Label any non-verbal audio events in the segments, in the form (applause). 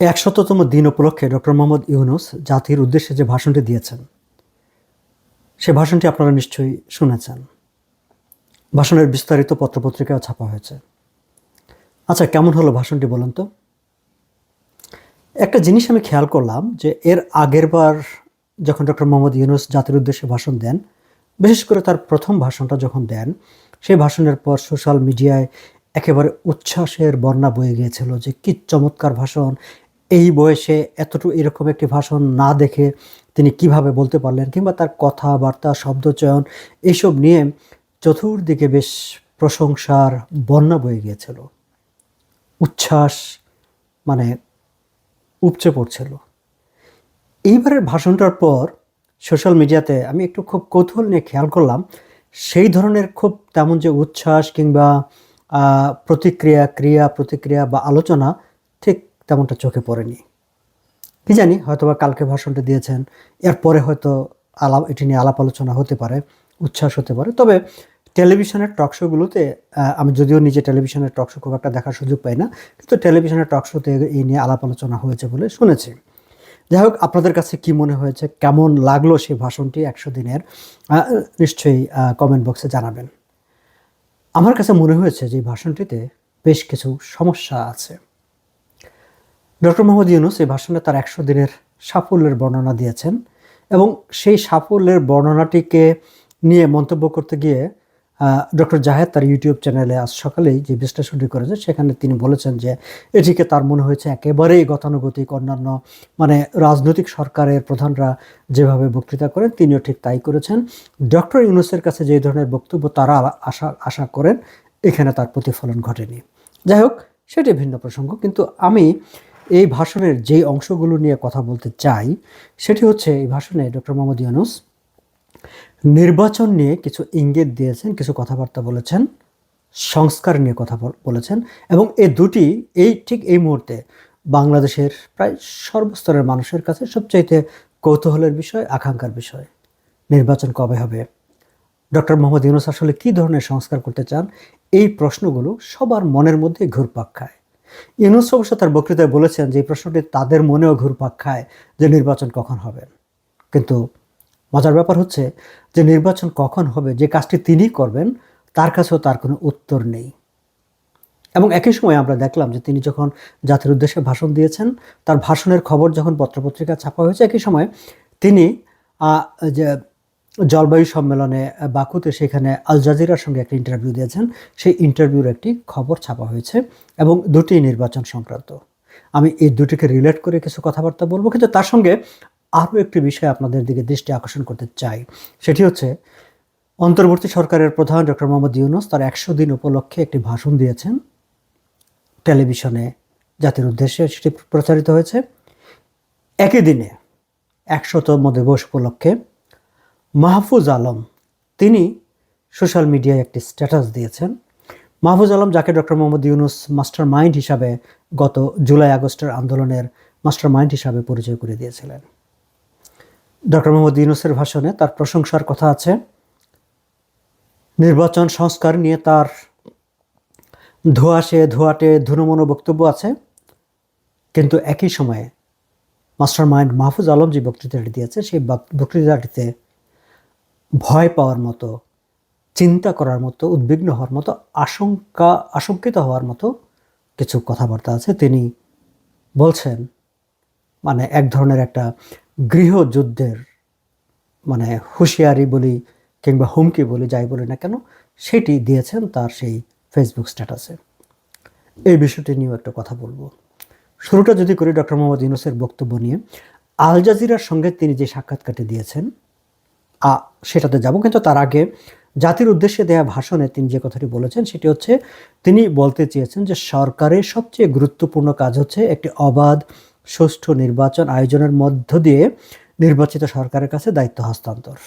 একশততম দিন উপলক্ষে ডক্টর মোহাম্মদ ইউনুস জাতির উদ্দেশ্যে যে ভাষণটি দিয়েছেন, সে ভাষণটি আপনারা নিশ্চয়ই শুনেছেন। ভাষণের বিস্তারিত পত্রপত্রিকাও ছাপা হয়েছে। আচ্ছা কেমন হলো ভাষণটি বলুন তো? একটা জিনিস আমি খেয়াল করলাম যে এর আগের বার যখন ডক্টর মোহাম্মদ ইউনুস জাতির উদ্দেশ্যে ভাষণ দেন, বিশেষ করে তার প্রথম ভাষণটা যখন দেন, সেই ভাষণের পর সোশ্যাল মিডিয়ায় একেবারে উচ্ছ্বাসের বন্যা বয়ে গিয়েছিল যে কি চমৎকার ভাষণ এই বয়সে এতটুকু এরকম একটি ভাষণ না দেখে তিনি কীভাবে বলতে পারলেন কিংবা তার কথাবার্তা, শব্দচয়ন এইসব নিয়ে চতুর্দিকে বেশ প্রশংসার বন্যা বয়ে গিয়েছিল। উচ্ছ্বাস মানে উপচে পড়ছিল। এইবারের ভাষণটার পর সোশ্যাল মিডিয়াতে আমি একটু খুব কৌতূহল নিয়ে খেয়াল করলাম, সেই ধরনের খুব তেমন যে উচ্ছ্বাস কিংবা প্রতিক্রিয়া, ক্রিয়া, প্রতিক্রিয়া বা আলোচনা তেমনটা চোখে পড়েনি। কি জানি, হয়তোবা কালকে ভাষণটা দিয়েছেন, এরপরে হয়তো আলাপ, এটি নিয়ে আলাপ আলোচনা হতে পারে, উচ্ছ্বাস হতে পারে। তবে টেলিভিশনের টক শোগুলোতে আমি যদিও নিজে টেলিভিশনের টক শো খুব একটা দেখার সুযোগ পাই না, কিন্তু টেলিভিশনের টক শোতে এই নিয়ে আলাপ আলোচনা হয়েছে বলে শুনেছি। যাই হোক, আপনাদের কাছে কি মনে হয়েছে, কেমন লাগল সেই ভাষণটি একশো দিনের? নিশ্চয়ই কমেন্ট বক্সে জানাবেন। আমার কাছে মনে হয়েছে যে ভাষণটিতে বেশ কিছু সমস্যা আছে। ডক্টর মোহাম্মদ ইউনুস এই ভাষণে তার একশো দিনের সাফল্যের বর্ণনা দিয়েছেন এবং সেই সাফল্যের বর্ণনাটিকে নিয়ে মন্তব্য করতে গিয়ে ডক্টর জাহেদ তার ইউটিউব চ্যানেলে আজ সকালেই যে বিশ্লেষণটি করেছে সেখানে তিনি বলেছেন যে এটিকে তার মনে হয়েছে একেবারেই গতানুগতিক, অন্যান্য মানে রাজনৈতিক সরকারের প্রধানরা যেভাবে বক্তৃতা করেন, তিনিও ঠিক তাই করেছেন। ডক্টর ইউনুসের কাছে যে ধরনের বক্তব্য তারা আশা আশা করেন, এখানে তার প্রতিফলন ঘটেনি। যাই হোক, সেটি ভিন্ন প্রসঙ্গ, কিন্তু আমি এই ভাষণের যেই অংশগুলো নিয়ে কথা বলতে চাই, সেটি হচ্ছে এই ভাষণে ডক্টর মোহাম্মদ ইউনুস নির্বাচন নিয়ে কিছু ইঙ্গিত দিয়েছেন, কিছু কথাবার্তা বলেছেন, সংস্কার নিয়ে কথা বল- বলেছেন এবং এই দুটি এই ঠিক এই মুহূর্তে বাংলাদেশের প্রায় সর্বস্তরের মানুষের কাছে সবচাইতে কৌতূহলের বিষয়, আকাঙ্ক্ষার বিষয়। নির্বাচন কবে হবে? ডক্টর মোহাম্মদ ইউনুস আসলে কী ধরনের সংস্কার করতে চান? এই প্রশ্নগুলো সবার মনের মধ্যে ঘুরপাক খায়। ইউনুস অবশ্য তার বক্তৃতায় বলেছেন যে এই প্রশ্নটি তাদের মনেও ঘুরপাক খায় যে নির্বাচন কখন হবে। কিন্তু মজার ব্যাপার হচ্ছে যে নির্বাচন কখন হবে, যে কাজটি তিনি করবেন, তার কাছেও তার কোনো উত্তর নেই। এবং একই সময় আমরা দেখলাম যে তিনি যখন জাতির উদ্দেশ্যে ভাষণ দিয়েছেন, তার ভাষণের খবর যখন পত্রপত্রিকা ছাপা হয়েছে, একই সময় তিনি যে জলবায়ু সম্মেলনে বাকুতে সেখানে আল জাজিরার সঙ্গে একটা ইন্টারভিউ দিয়েছেন। সেই ইন্টারভিউর একটি খবর ছাপা হয়েছে এবং দুটি নির্বাচন সংক্রান্ত। আমি এই দুটিকে রিলেট করে কিছু কথাবার্তা বলব, কিন্তু তার সঙ্গে আরও একটি বিষয় আপনাদের দিকে দৃষ্টি আকর্ষণ করতে চাই। সেটি হচ্ছে, অন্তর্বর্তী সরকারের প্রধান ডক্টর মোহাম্মদ ইউনুস তার একশো দিন উপলক্ষে একটি ভাষণ দিয়েছেন টেলিভিশনে জাতির উদ্দেশ্যে সেটি প্রচারিত হয়েছে। একই দিনে একশোতম দিবস উপলক্ষে মাহফুজ আলম, তিনি সোশ্যাল মিডিয়ায় একটি স্ট্যাটাস দিয়েছেন। মাহফুজ আলম, যাকে doctor Mohammad Yunus master mind হিসাবে গত জুলাই আগস্টের আন্দোলনের মাস্টার মাইন্ড হিসাবে পরিচয় করে দিয়েছিলেন। ডক্টর মোহাম্মদ ইউনুসের ভাষণে তার প্রশংসার কথা আছে। নির্বাচন সংস্কার নিয়ে তার ধোয়াশে ধোয়াটে ধুনমনো বক্তব্য আছে। কিন্তু একই সময়ে মাস্টার মাইন্ড মাহফুজ আলম যে বক্তৃতাটি দিয়েছে, সেই বক্তৃতাটিতে ভয় পাওয়ার মতো, চিন্তা করার মতো, উদ্বিগ্ন হওয়ার মতো, আশঙ্কা, আশঙ্কিত হওয়ার মতো কিছু কথাবার্তা আছে। তিনি বলছেন মানে এক ধরনের একটা গৃহযুদ্ধের মানে হুঁশিয়ারি বলি কিংবা হুমকি বলি, যাই বলি না কেন, সেটি দিয়েছেন তার সেই ফেসবুক স্ট্যাটাসে এই বিষয়টি নিয়েও একটা কথা বলব। শুরুটা যদি করি ডক্টর মোহাম্মদ ইউনুসের বক্তব্য নিয়ে। আল জাজিরার সঙ্গে তিনি যে সাক্ষাৎকারটি দিয়েছেন সেটাতে যাব। কিন্তু তার আগে জাতির উদ্দেশ্যে দেয়া ভাষণে তিনি যে কথাটি বলেছেন, সেটি হচ্ছে তিনি বলতে চেয়েছেন যে সরকারের সবচেয়ে গুরুত্বপূর্ণ কাজ হচ্ছে একটি অবাধ, সুষ্ঠু নির্বাচন আয়োজনের মধ্য দিয়ে নির্বাচিত সরকারের কাছে দায়িত্ব হস্তান্তর।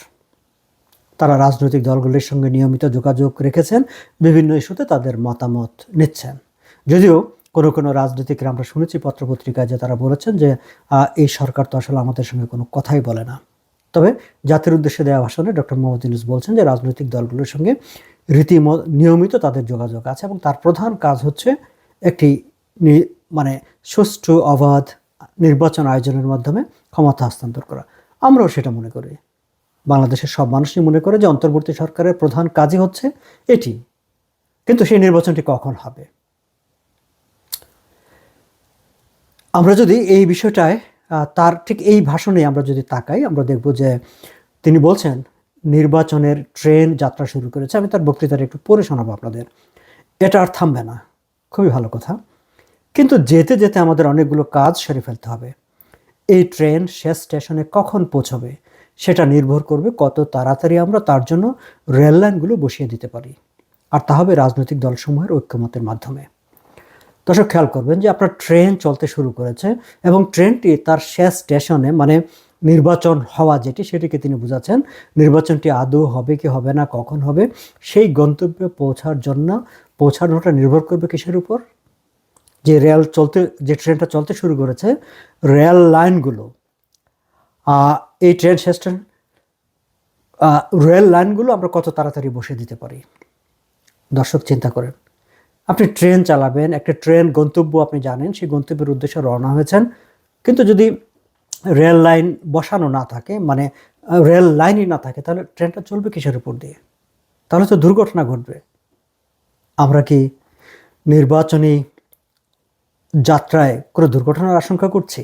তারা রাজনৈতিক দলগুলির সঙ্গে নিয়মিত যোগাযোগ রেখেছেন, বিভিন্ন ইস্যুতে তাদের মতামত নিচ্ছেন। যদিও কোনো কোনো রাজনীতিকরা আমরা শুনেছি পত্রপত্রিকায় যে তারা বলেছেন যে এই সরকার তো আসলে আমাদের সঙ্গে কোনো কথাই বলে না। তবে জাতির উদ্দেশ্যে দেওয়া ভাষণে ডক্টর মোহাম্মদ ইউনুস বলছেন যে রাজনৈতিক দলগুলোর সঙ্গে রীতি নিয়মিত তাদের যোগাযোগ আছে এবং তার প্রধান কাজ হচ্ছে একটি মানে সুষ্ঠু, অবাধ নির্বাচন আয়োজনের মাধ্যমে ক্ষমতা হস্তান্তর করা। আমরাও সেটা মনে করি। বাংলাদেশের সব মানুষই মনে করে যে অন্তর্বর্তী সরকারের প্রধান কাজই হচ্ছে এটি। কিন্তু সেই নির্বাচনটি কখন হবে? আমরা যদি এই বিষয়টায় তার ঠিক এই ভাষণে আমরা যদি তাকাই, আমরা দেখব যে তিনি বলছেন, নির্বাচনের ট্রেন যাত্রা শুরু করেছে। আমি তার বক্তৃতাটা একটু পড়ে শোনাবো আপনাদের। এটা আর থামবে না। খুবই ভালো কথা। কিন্তু যেতে যেতে আমাদের অনেকগুলো কাজ সেরে ফেলতে হবে। এই ট্রেন শেষ স্টেশনে কখন পৌঁছবে, সেটা নির্ভর করবে কত তাড়াতাড়ি আমরা তার জন্য রেল লাইনগুলো বসিয়ে দিতে পারি। আর তা হবে রাজনৈতিক দলসমূহের ঐক্যমতের মাধ্যমে। দর্শক খেয়াল করবেন যে আপনার ট্রেন চলতে শুরু করেছে এবং ট্রেনটি তার শেষ স্টেশনে মানে নির্বাচন হওয়া যেটি সেটিকে তিনি বোঝাচ্ছেন নির্বাচনটি আদৌ হবে কি হবে না কখন হবে সেই গন্তব্যে পৌঁছার জন্য পৌঁছানোটা নির্ভর করবে কিসের উপর? যে রেল চলতে যে ট্রেনটা চলতে শুরু করেছে রেল লাইনগুলো এই ট্রেন স্টেশন আহ, রেল লাইনগুলো আমরা কত তাড়াতাড়ি বসে দিতে পারি? দর্শক চিন্তা করেন। আপনি ট্রেন চালাবেন, একটা ট্রেন গন্তব্য আপনি জানেন, সেই গন্তব্যের উদ্দেশ্যে রওনা হয়েছেন। কিন্তু যদি রেল লাইন বসানো না থাকে মানে রেল লাইনই না থাকে, তাহলে ট্রেনটা চলবে কিসের উপর দিয়ে? তাহলে তো দুর্ঘটনা ঘটবে। আমরা কি নির্বাচনী যাত্রায় কোনো দুর্ঘটনার আশঙ্কা করছি?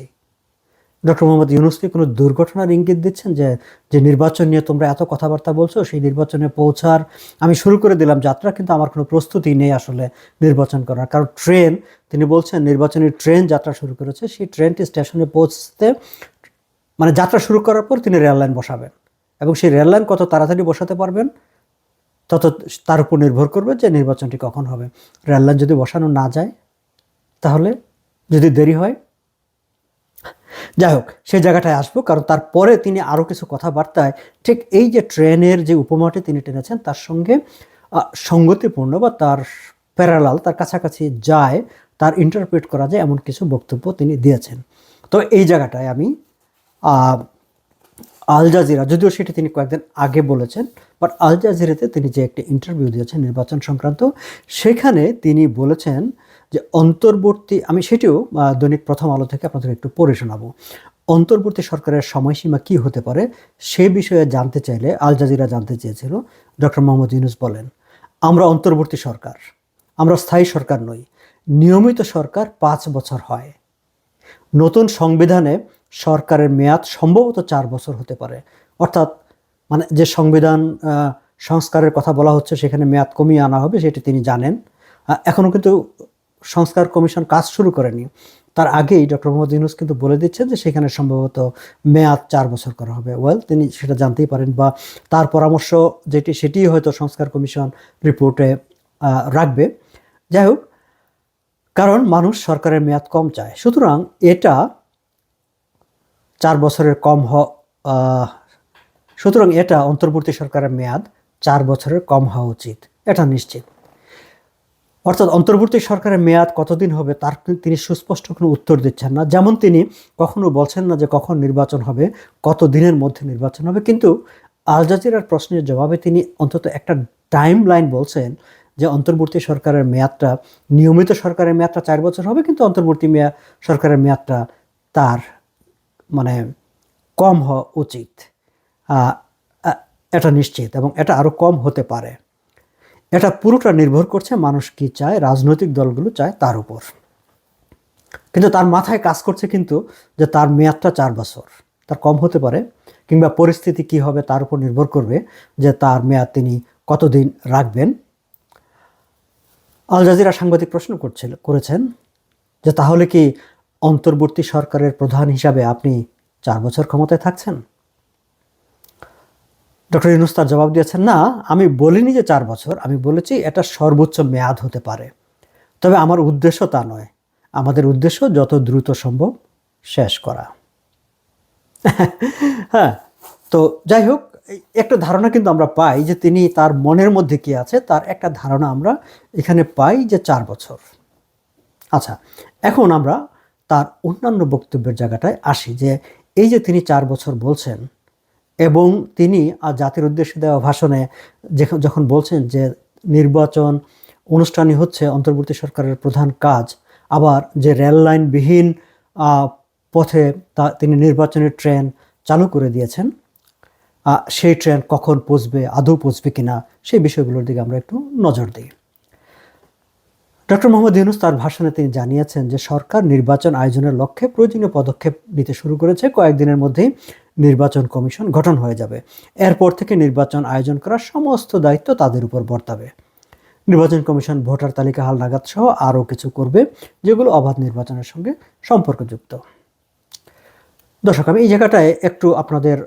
ডক্টর মোহাম্মদ ইউনুসকে কোনো দুর্ঘটনার ইঙ্গিত দিচ্ছেন যে যে নির্বাচন নিয়ে তোমরা এত কথাবার্তা বলছো, সেই নির্বাচনে পৌঁছার আমি শুরু করে দিলাম যাত্রা, কিন্তু আমার কোনো প্রস্তুতি নেই আসলে নির্বাচন করার। কারণ ট্রেন, তিনি বলছেন নির্বাচনী ট্রেন যাত্রা শুরু করেছে, সেই ট্রেনটি স্টেশনে পৌঁছতে মানে যাত্রা শুরু করার পর তিনি রেল লাইন বসাবেন। এবং সেই রেল লাইন কত তাড়াতাড়ি বসাতে পারবেন, তত তার উপর নির্ভর করবে যে নির্বাচনটি কখন হবে। রেল লাইন যদি বসানো না যায়, তাহলে যদি দেরি হয় যাই হোক সেই জায়গাটায় আসব, কারণ তারপরে তিনি আরও কিছু কথাবার্তায় ঠিক এই যে ট্রেনের যে উপমাটি তিনি টেনেছেন, তার সঙ্গে সঙ্গতিপূর্ণ বা তার প্যারালাল, তার কাছাকাছি যায়, তার ইন্টারপ্রেট করা যায় এমন কিছু বক্তব্য তিনি দিয়েছেন। তো এই জায়গাটায় আমি আল জাজিরা, যদিও সেটি তিনি কয়েকদিন আগে বলেছেন বাট আল জাজিরাতে তিনি যে একটি ইন্টারভিউ দিয়েছেন নির্বাচন সংক্রান্ত, সেখানে তিনি বলেছেন যে অন্তর্বর্তী, আমি সেটিও দৈনিক প্রথম আলো থেকে আপনাদের একটু পড়ে শোনাবো। অন্তর্বর্তী সরকারের সময়সীমা কি হতে পারে সে বিষয়ে জানতে চাইলে আল জাজিরা জানতে চেয়েছিল। ডক্টর মোহাম্মদ ইউনুস বলেন, আমরা অন্তর্বর্তী সরকার, আমরা স্থায়ী সরকার নই, নিয়মিত সরকার পাঁচ বছর হয়। নতুন সংবিধানে সরকারের মেয়াদ সম্ভবত চার বছর হতে পারে। অর্থাৎ মানে যে সংবিধান সংস্কারের কথা বলা হচ্ছে, সেখানে মেয়াদ কমিয়ে আনা হবে, সেটি তিনি জানেন। এখনও কিন্তু সংস্কার কমিশন কাজ শুরু করেনি। তার আগেই ডক্টর মোহাম্মদ ইউনুস কিন্তু বলে দিচ্ছেন যে সেখানে সম্ভবত মেয়াদ চার বছর করা হবে। ওয়েল, তিনি সেটা জানতেই পারেন বা তার পরামর্শ যেটি সেটিই হয়তো সংস্কার কমিশন রিপোর্টে রাখবে। যাই হোক, কারণ মানুষ সরকারের মেয়াদ কম চায়। সুতরাং এটা চার বছরের কম হ সুতরাং এটা অন্তর্বর্তী সরকারের মেয়াদ চার বছরের কম হওয়া উচিত। এটা নিশ্চিত। অর্থাৎ অন্তর্বর্তী সরকারের মেয়াদ কতদিন হবে তার তিনি সুস্পষ্ট কোনো উত্তর দিচ্ছেন না। যেমন তিনি কখনো বলছেন না যে কখন নির্বাচন হবে, কত দিনের মধ্যে নির্বাচন হবে, কিন্তু আল জাজিরার প্রশ্নের জবাবে তিনি অন্তত একটা টাইম লাইন বলছেন যে অন্তর্বর্তী সরকারের মেয়াদটা, নিয়মিত সরকারের মেয়াদটা চার বছর হবে, কিন্তু অন্তর্বর্তী মেয়াদ সরকারের মেয়াদটা তার মানে কম হওয়া উচিত। এটা নিশ্চিত এবং এটা আরও কম হতে পারে। এটা পুরোটা নির্ভর করছে মানুষ কি চায়, রাজনৈতিক দলগুলো চায় তার উপর। কিন্তু তার মাথায় কাজ করছে কিন্তু যে তার মেয়াদটা চার বছর, তার কম হতে পারে কিংবা পরিস্থিতি কি হবে তার উপর নির্ভর করবে যে তার মেয়াদ তিনি কতদিন রাখবেন। আল জাজিরা সাংবাদিক প্রশ্ন করছিল, করেছেন যে তাহলে কি অন্তর্বর্তী সরকারের প্রধান হিসাবে আপনি চার বছর ক্ষমতায় থাকছেন? ডক্টর ইউনুস তার জবাব দিয়েছেন, না, আমি বলিনি যে চার বছর, আমি বলেছি এটা সর্বোচ্চ মেয়াদ হতে পারে। তবে আমার উদ্দেশ্য তা নয়। আমাদের উদ্দেশ্য যত দ্রুত সম্ভব শেষ করা। (laughs) হ্যাঁ তো যাই হোক, একটা ধারণা কিন্তু আমরা পাই যে তিনি তার মনের মধ্যে কি আছে, তার একটা ধারণা আমরা এখানে পাই যে চার বছর। আচ্ছা এখন আমরা তার অন্যান্য বক্তব্যের জায়গাটায় আসি যে এই যে তিনি চার বছর বলছেন এবং তিনি আজ জাতির উদ্দেশ্যে দেওয়া ভাষণে যেখ- যখন বলছেন যে নির্বাচন অনুষ্ঠানই হচ্ছে অন্তর্বর্তী সরকারের প্রধান কাজ, আবার যে রেল লাইনবিহীন পথে তা তিনি নির্বাচনের ট্রেন চালু করে দিয়েছেন সেই ট্রেন কখন পৌঁছবে, আদৌ পৌঁছবে কিনা, সেই বিষয়গুলোর দিকে আমরা একটু নজর দিই। ডক্টর মোহাম্মদ ইউনুস তার ভাষণে তিনি জানিয়েছেন যে সরকার নির্বাচন আয়োজনের লক্ষ্যে প্রয়োজনীয় পদক্ষেপ নিতে শুরু করেছে। কয়েকদিনের মধ্যেই নির্বাচন কমিশন গঠন হয়ে যাবে। এরপর থেকে নির্বাচন আয়োজন করার সমস্ত দায়িত্ব তাদের উপর বর্তাবে। নির্বাচন কমিশন ভোটার তালিকা হালনাগাদ সহ আরও কিছু করবে, যেগুলো অবাধ নির্বাচনের সঙ্গে সম্পর্কযুক্ত। দর্শক, আমি এই জায়গাটায় একটু আপনাদের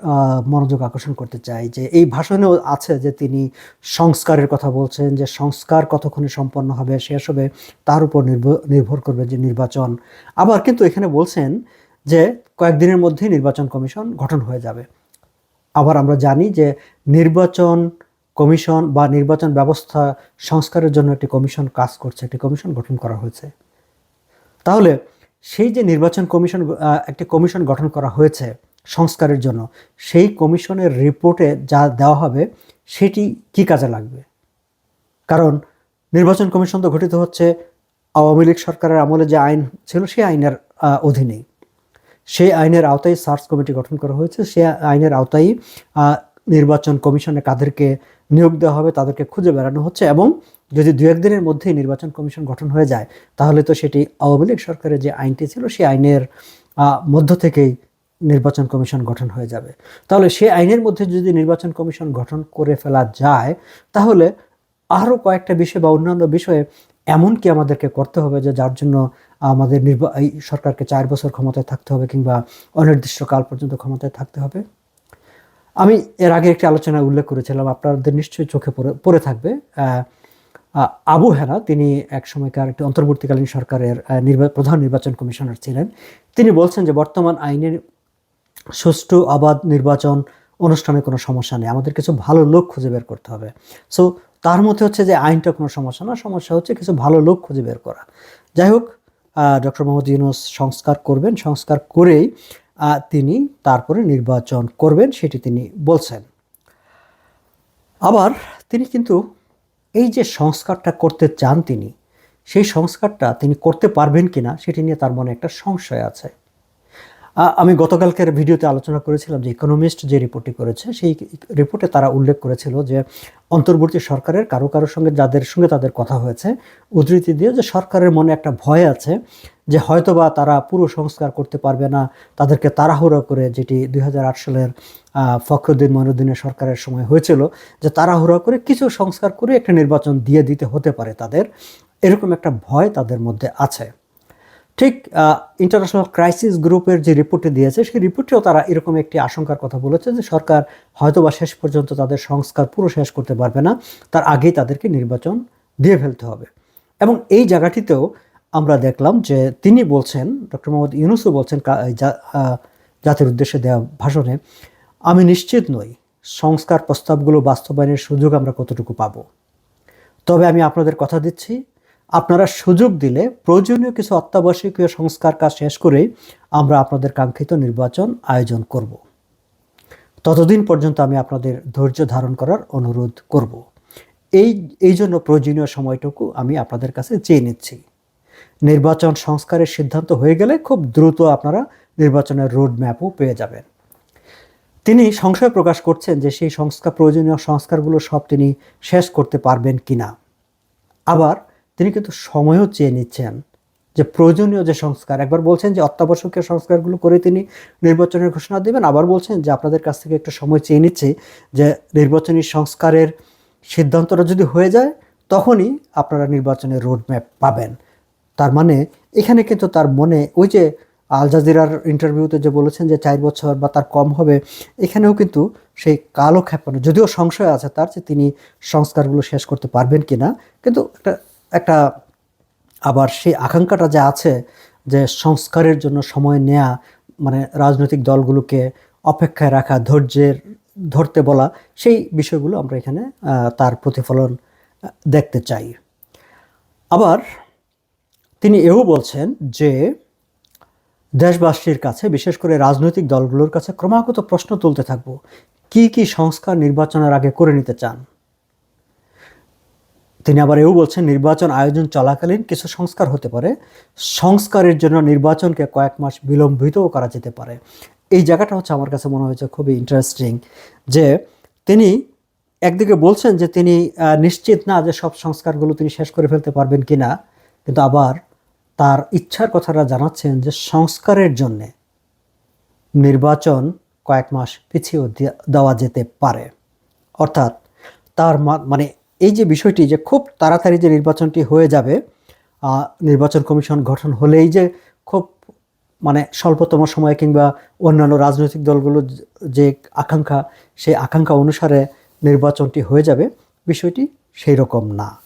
মনোযোগ আকর্ষণ করতে চাই যে এই ভাষণেও আছে যে তিনি সংস্কারের কথা বলছেন, যে সংস্কার কতক্ষণে সম্পন্ন হবে, শেষ হবে, তার উপর নির্ভ- নির্ভর করবে যে নির্বাচন। আবার কিন্তু এখানে বলছেন যে কয়েকদিনের মধ্যেই নির্বাচন কমিশন গঠন হয়ে যাবে। আবার আমরা জানি যে নির্বাচন কমিশন বা নির্বাচন ব্যবস্থা সংস্কারের জন্য একটি কমিশন কাজ করছে, একটি কমিশন গঠন করা হয়েছে। তাহলে সেই যে নির্বাচন কমিশন একটি কমিশন গঠন করা হয়েছে সংস্কারের জন্য, সেই কমিশনের রিপোর্টে যা দেওয়া হবে সেটি কি কাজে লাগবে? কারণ নির্বাচন কমিশন তো গঠিত হচ্ছে আওয়ামী লীগ সরকারের আমলে যে আইন ছিল, সেই আইনের অধীনেই। সেই আইনের আওতায় সার্চ কমিটি গঠন করা হয়েছে। সেই আইনের আওতায় নির্বাচন কমিশনে কাদেরকে নিয়োগ দেওয়া হবে তাদেরকে খুঁজে বেড়ানো হচ্ছে এবং যদি দু একদিনের মধ্যেই নির্বাচন কমিশন গঠন হয়ে যায়, তাহলে তো সেটি আওয়ামী লীগ সরকারের যে আইনটি ছিল, সেই আইনের মধ্য থেকেই নির্বাচন কমিশন গঠন হয়ে যাবে। তাহলে সেই আইনের মধ্যে যদি নির্বাচন কমিশন গঠন করে ফেলা যায়, তাহলে আরও কয়েকটা বিষয় বা অন্যান্য বিষয়ে এমন কি আমাদেরকে করতে হবে যে যার জন্য আমাদের নির্বা এই সরকারকে চার বছর ক্ষমতায় থাকতে হবে কিংবা অনির্দিষ্টকাল পর্যন্ত ক্ষমতায় থাকতে হবে। আমি এর আগে একটি আলোচনায় উল্লেখ করেছিলাম, আপনাদের নিশ্চয়ই চোখে পড়ে পড়ে থাকবে। আবু হেনা, তিনি এক সময়কার একটি অন্তর্বর্তীকালীন সরকারের প্রধান নির্বাচন কমিশনার ছিলেন। তিনি বলছেন যে বর্তমান আইনের সুষ্ঠু, অবাধ নির্বাচন অনুষ্ঠানে কোনো সমস্যা নেই। আমাদের কিছু ভালো লোক খুঁজে বের করতে হবে। সো তার মধ্যে হচ্ছে যে আইনটা কোনো সমস্যা না, সমস্যা হচ্ছে কিছু ভালো লোক খুঁজে বের করা। যাই হোক ডক্টর মোহাম্মদ ইউনুস সংস্কার করবেন, সংস্কার করেই তিনি তারপরে নির্বাচন করবেন সেটি তিনি বলছেন। আবার তিনি কিন্তু এই যে সংস্কারটা করতে চান তিনি, সেই সংস্কারটা তিনি করতে পারবেন কিনা সেটি নিয়ে তার মনে একটা সংশয় আছে। আমি গতকালকের ভিডিওতে আলোচনা করেছিলাম যে ইকোনমিস্ট যে রিপোর্টটি করেছে, সেই রিপোর্টে তারা উল্লেখ করেছিল যে অন্তর্বর্তী সরকারের কারও কারও সঙ্গে যাদের সঙ্গে তাদের কথা হয়েছে, উদ্ধৃতি দিয়ে যে সরকারের মনে একটা ভয় আছে যে হয়তোবা তারা পুরো সংস্কার করতে পারবে না, তাদেরকে তাড়াহুড়ো করে যেটি দুই সালের ফখরুদ্দিন মইনুদ্দিনের সরকারের সময় হয়েছিল, যে তাড়াহুড়ো করে কিছু সংস্কার করে একটা নির্বাচন দিয়ে দিতে হতে পারে তাদের, এরকম একটা ভয় তাদের মধ্যে আছে। ঠিক ইন্টারন্যাশনাল ক্রাইসিস গ্রুপের যে রিপোর্টে দিয়েছে, সেই রিপোর্টেও তারা এরকম একটি আশঙ্কার কথা বলেছে যে সরকার হয়তোবা শেষ পর্যন্ত তাদের সংস্কার পুরো শেষ করতে পারবে না, তার আগেই তাদেরকে নির্বাচন দিয়ে ফেলতে হবে। এবং এই জায়গাটিতেও আমরা দেখলাম যে তিনি বলছেন, ডক্টর মোহাম্মদ ইউনুসও বলছেন জাতির উদ্দেশ্যে দেওয়া ভাষণে, আমি নিশ্চিত নই সংস্কার প্রস্তাবগুলো বাস্তবায়নের সুযোগ আমরা কতটুকু পাবো। তবে আমি আপনাদের কথা দিচ্ছি আপনারা সুযোগ দিলে প্রয়োজনীয় কিছু অত্যাবশ্যকীয় সংস্কার কাজ শেষ করেই আমরা আপনাদের কাঙ্ক্ষিত নির্বাচন আয়োজন করব। ততদিন পর্যন্ত আমি আপনাদের ধৈর্য ধারণ করার অনুরোধ করব। এই এই জন্য প্রয়োজনীয় সময়টুকু আমি আপনাদের কাছে চেয়ে নিচ্ছি। নির্বাচন সংস্কারের সিদ্ধান্ত হয়ে গেলে খুব দ্রুত আপনারা নির্বাচনের রোড ম্যাপও পেয়ে যাবেন। তিনি সংশয় প্রকাশ করছেন যে সেই সংস্কার, প্রয়োজনীয় সংস্কারগুলো সব তিনি শেষ করতে পারবেন কিনা। আবার তিনি কিন্তু সময়ও চেয়ে নিচ্ছেন যে প্রয়োজনীয় যে সংস্কার, একবার বলছেন যে অত্যাবশ্যকীয় সংস্কারগুলো করে তিনি নির্বাচনের ঘোষণা দেবেন, আবার বলছেন যে আপনাদের কাছ থেকে একটু সময় চেয়ে নিচ্ছে যে নির্বাচনী সংস্কারের সিদ্ধান্তটা যদি হয়ে যায়, তখনই আপনারা নির্বাচনের রোডম্যাপ পাবেন। তার মানে এখানে কিন্তু তার মনে ওই যে আল জাজিরার ইন্টারভিউতে যে বলেছেন যে চার বছর বা তার কম হবে, এখানেও কিন্তু সেই কালো ক্ষেপণ যদিও সংশয় আছে তার যে তিনি সংস্কারগুলো শেষ করতে পারবেন কিনা, কিন্তু একটা একটা আবার সেই আকাঙ্ক্ষাটা যে আছে যে সংস্কারের জন্য সময় নেয়া মানে রাজনৈতিক দলগুলোকে অপেক্ষায় রাখা, ধৈর্যের, ধরতে বলা, সেই বিষয়গুলো আমরা এখানে তার প্রতিফলন দেখতে চাই। আবার তিনি এও বলছেন যে দেশবাসীর কাছে, বিশেষ করে রাজনৈতিক দলগুলোর কাছে ক্রমাগত প্রশ্ন তুলতে থাকব। কি কি সংস্কার নির্বাচনের আগে করে নিতে চান? তিনি আবার এও বলছেন, নির্বাচন আয়োজন চলাকালীন কিছু সংস্কার হতে পারে। সংস্কারের জন্য নির্বাচনকে কয়েক মাস বিলম্বিতও করা যেতে পারে। এই জায়গাটা হচ্ছে আমার কাছে মনে হয়েছে খুবই ইন্টারেস্টিং যে তিনি একদিকে বলছেন যে তিনি নিশ্চিত না যে সব সংস্কারগুলো তিনি শেষ করে ফেলতে পারবেন কি না কিন্তু আবার তার ইচ্ছার কথাটা জানাচ্ছেন যে সংস্কারের জন্যে নির্বাচন কয়েক মাস পিছিয়ে দেওয়া যেতে পারে। অর্থাৎ তার মানে এই যে বিষয়টি যে খুব তাড়াতাড়ি যে নির্বাচনটি হয়ে যাবে নির্বাচন কমিশন গঠন হলেই যে খুব মানে স্বল্পতম সময়ে কিংবা অন্যান্য রাজনৈতিক দলগুলো যে- আকাঙ্ক্ষা, সেই আকাঙ্ক্ষা অনুসারে নির্বাচনটি হয়ে যাবে, বিষয়টি সেই রকম না।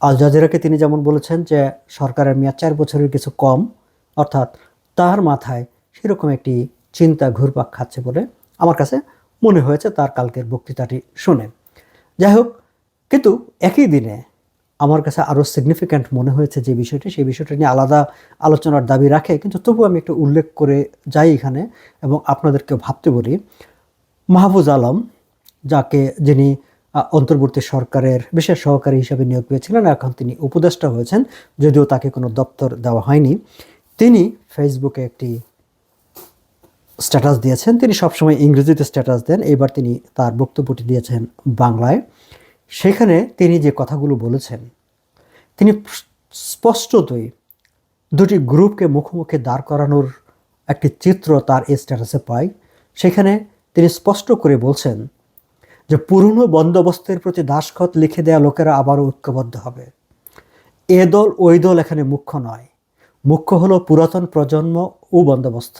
আল জাজিরাকে তিনি যেমন বলেছেন যে সরকারের মেয়াদ চার বছরের কিছু কম, অর্থাৎ তার মাথায় সেরকম একটি চিন্তা ঘুরপাক খাচ্ছে বলে আমার কাছে মনে হয়েছে, তার কালকের বক্তৃতাটি শুনে। যাই হোক কিন্তু একই দিনে আমার কাছে আরও সিগনিফিক্যান্ট মনে হয়েছে যে বিষয়টি, সেই বিষয়টা নিয়ে আলাদা আলোচনার দাবি রাখে। কিন্তু তবু আমি একটু উল্লেখ করে যাই এখানে এবং আপনাদেরকে ভাবতে বলি। মাহফুজ আলম, যাকে যিনি অন্তর্বর্তী সরকারের বিশেষ সহকারী হিসাবে নিয়োগ পেয়েছিলেন, এখন তিনি উপদেষ্টা হয়েছেন, যদিও তাকে কোনো দপ্তর দেওয়া হয়নি। তিনি ফেসবুকে একটি স্ট্যাটাস দিয়েছেন। তিনি সবসময় ইংরেজিতে স্ট্যাটাস দেন। এবার তিনি তার বক্তব্যটি দিয়েছেন বাংলায়। সেখানে তিনি যে কথাগুলো বলেছেন, তিনি স্পষ্টতই দুটি গ্রুপকে মুখোমুখি দাঁড় করানোর একটি চিত্র তার এই স্ট্যাটাসে পাই সেখানে তিনি স্পষ্ট করে বলছেন যে, পুরনো বন্দোবস্তের প্রতি দাসখত লিখে দেয়া লোকেরা আবারও ঐক্যবদ্ধ হবে। এ দল ওই দল এখানে মুখ্য নয়। মুখ্য হলো পুরাতন প্রজন্ম ও বন্দোবস্ত।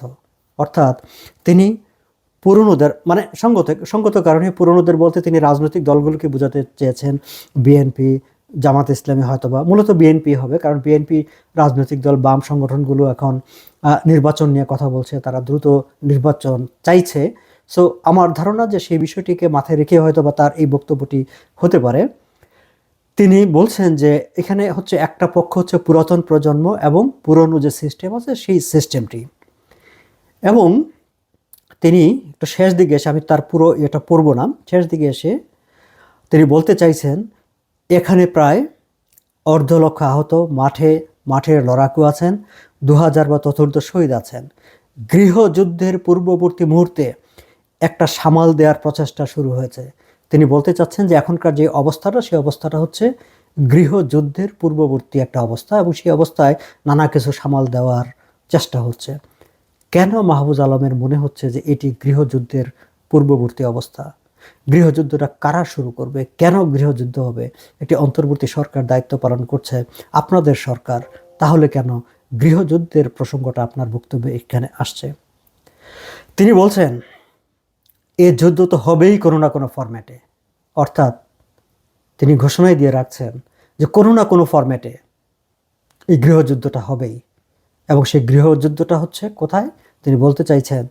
অর্থাৎ তিনি পুরনোদের মানে সঙ্গত সঙ্গত কারণে পুরনোদের বলতে তিনি রাজনৈতিক দলগুলোকে বোঝাতে চেয়েছেন। বিএনপি জামাত ইসলামী হয়তোবা, মূলত বিএনপি হবে, কারণ বিএনপি রাজনৈতিক দল, বাম সংগঠনগুলো এখন নির্বাচন নিয়ে কথা বলছে, তারা দ্রুত নির্বাচন চাইছে। সো আমার ধারণা যে সেই বিষয়টিকে মাথায় রেখে হয়তো বা তার এই বক্তব্যটি হতে পারে। তিনি বলছেন যে এখানে হচ্ছে একটা পক্ষ হচ্ছে পুরাতন প্রজন্ম এবং পুরনো যে সিস্টেম আছে, সেই সিস্টেমটি এবং তিনি একটু শেষ দিকে এসে, আমি তার পুরো এটা পড়ব না, শেষ দিকে এসে তিনি বলতে চাইছেন, এখানে প্রায় অর্ধ লক্ষ আহত, মাঠে, মাঠের লড়াকু আছেন দু হাজার বা চতুর্থ শহীদ আছেন। গৃহযুদ্ধের পূর্ববর্তী মুহূর্তে একটা সামাল দেওয়ার প্রচেষ্টা শুরু হয়েছে। তিনি বলতে চাচ্ছেন যে, এখনকার যে অবস্থাটা, সেই অবস্থাটা হচ্ছে গৃহযুদ্ধের পূর্ববর্তী একটা অবস্থা এবং সেই অবস্থায় নানা কিছু সামাল দেওয়ার চেষ্টা হচ্ছে। কেন মাহবুজ আলমের মনে হচ্ছে যে এটি গৃহযুদ্ধের পূর্ববর্তী অবস্থা? গৃহযুদ্ধটা কারা শুরু করবে? কেন গৃহযুদ্ধ হবে? একটি অন্তর্বর্তী সরকার দায়িত্ব পালন করছে আপনাদের সরকার। তাহলে কেন গৃহযুদ্ধের প্রসঙ্গটা আপনার বক্তব্যে এখানে আসছে? তিনি বলছেন, এ যুদ্ধ তো হবেই কোনো না কোনো ফরম্যাটে অর্থাৎ তিনি ঘোষণাই দিয়ে রাখছেন যে কোনো না কোনো ফরম্যাটে এই গৃহযুদ্ধটা হবেই। এবং সেই গৃহযুদ্ধটা হচ্ছে কোথায়? তিনি বলতে চাইছেন,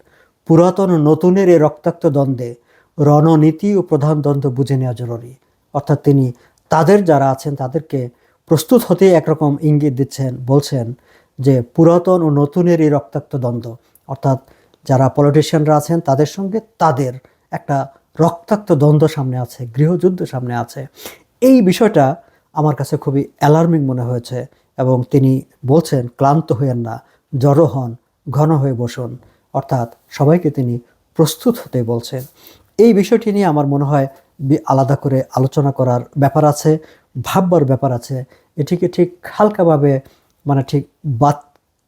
পুরাতন নতুনের এই রক্তাক্ত দ্বন্দ্বে রণনীতি ও প্রধান দ্বন্দ্ব বুঝে নেওয়া জরুরি। অর্থাৎ তিনি তাদের যারা আছেন তাদেরকে প্রস্তুত হতে একরকম ইঙ্গিত দিচ্ছেন, বলছেন যে পুরাতন ও নতুনের এই রক্তাক্ত দ্বন্দ্ব, অর্থাৎ যারা পলিটিশিয়ানরা আছেন তাদের সঙ্গে তাদের একটা রক্তাক্ত দ্বন্দ্ব সামনে আছে, গৃহযুদ্ধ সামনে আছে। এই বিষয়টা আমার কাছে খুবই অ্যালার্মিং মনে হয়েছে। এবং তিনি বলছেন, ক্লান্ত হইয়েন না, জড়ো হন, ঘন হয়ে বসুন। অর্থাৎ সবাইকে তিনি প্রস্তুত হতে বলছেন। এই বিষয়টি নিয়ে আমার মনে হয় আলাদা করে আলোচনা করার ব্যাপার আছে, ভাববার ব্যাপার আছে। এটিকে ঠিক হালকাভাবে মানে ঠিক বাদ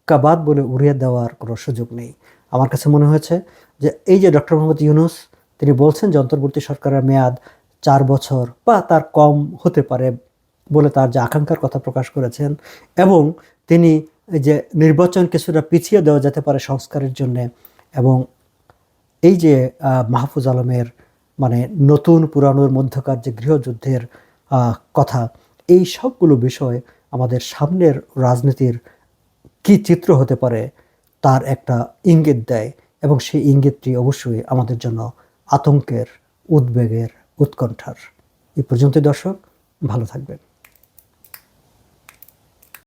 কাবাদ বলে উড়িয়ে দেওয়ার কোনো সুযোগ নেই। আমার কাছে মনে হয়েছে যে এই যে ডক্টর মোহাম্মদ ইউনুস, তিনি বলছেন যে অন্তর্বর্তী সরকারের মেয়াদ চার বছর বা তার কম হতে পারে বলে তার যে আকাঙ্ক্ষার কথা প্রকাশ করেছেন এবং তিনি যে নির্বাচন কিছুটা পিছিয়ে দেওয়া যেতে পারে সংস্কারের জন্যে এবং এই যে মাহফুজ আলমের মানে নতুন পুরানোর মধ্যকার যে গৃহযুদ্ধের কথা, এই সবগুলো বিষয় আমাদের সামনের রাজনীতির কি চিত্র হতে পারে তার একটা ইঙ্গিত দেয় এবং সেই ইঙ্গিতটি অবশ্যই আমাদের জন্য আতঙ্কের, উদ্বেগের উৎকণ্ঠার। এই পর্যন্ত দর্শক, ভালো থাকবেন।